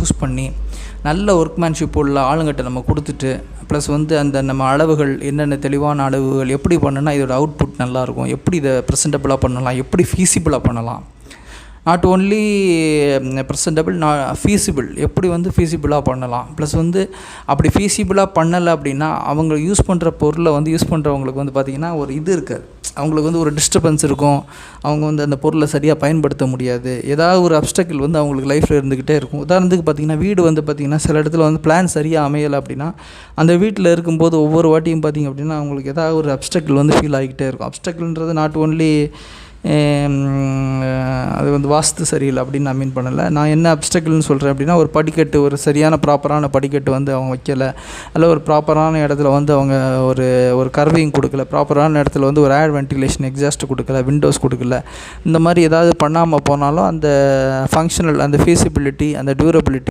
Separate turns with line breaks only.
Choose பண்ணி நல்ல workmanship உள்ள ஆளுங்கிட்ட நம்ம கொடுத்துட்டு ப்ளஸ் வந்து அந்த நம்ம அளவுகள் என்னென்ன தெளிவான அளவுகள் எப்படி பண்ணுனா இதோட அவுட்புட் நல்லாயிருக்கும் எப்படி இதை ப்ரெசென்டபுளாக பண்ணலாம்? எப்படி ஃபீஸிபிளாக பண்ணலாம்? நாட் ஓன்லி ப்ரெசென்டபிள் நான் ஃபீஸிபிள் எப்படி வந்து ஃபீஸிபிளாக பண்ணலாம்? ப்ளஸ் வந்து அப்படி ஃபீஸிபிளாக பண்ணலை அப்படின்னா அவங்க யூஸ் பண்ணுற பொருளை வந்து யூஸ் பண்ணுறவங்களுக்கு வந்து பார்த்திங்கன்னா ஒரு இது இருக்காது. அவங்களுக்கு வந்து ஒரு டிஸ்டர்பன்ஸ் இருக்கும். அவங்க வந்து அந்த பொருளை சரியாக பயன்படுத்த முடியாது. ஏதாவது ஒரு அப்டக்கிள் வந்து அவங்களுக்கு லைஃப்பில் இருந்துக்கிட்டே இருக்கும். உதாரணத்துக்கு பார்த்திங்கன்னா வீடு வந்து பார்த்திங்கன்னா சில இடத்துல வந்து பிளான் சரியாக அமையலை அப்படின்னா அந்த வீட்டில் இருக்கும்போது ஒவ்வொரு வாட்டியும் பார்த்திங்க அப்படின்னா அவங்களுக்கு ஏதாவது ஒரு அப்டக்கிள் வந்து ஃபீல் ஆகிக்கிட்டே இருக்கும். அப்டக்கிள்ன்றது நாட் ஓன்லி அது வந்து வாஸ்து சரியில்லை அப்படின்னு நான் மீன் பண்ணலை. நான் என்ன அப்டக்கிள்னு சொல்கிறேன் அப்படின்னா ஒரு படிக்கட்டு ஒரு சரியான ப்ராப்பரான படிக்கட்டு வந்து அவங்க வைக்கலை. அல்ல ஒரு ப்ராப்பரான இடத்துல வந்து அவங்க ஒரு ஒரு கர்விங் கொடுக்கல. ப்ராப்பரான இடத்துல வந்து ஒரு ஏர் வென்டிலேஷன் எக்ஸாஸ்ட் கொடுக்கல விண்டோஸ் கொடுக்கல. இந்த மாதிரி ஏதாவது பண்ணாமல் போனாலும் அந்த ஃபங்க்ஷனல் அந்த ஃபீஸிபிலிட்டி அந்த டியூரபிலிட்டி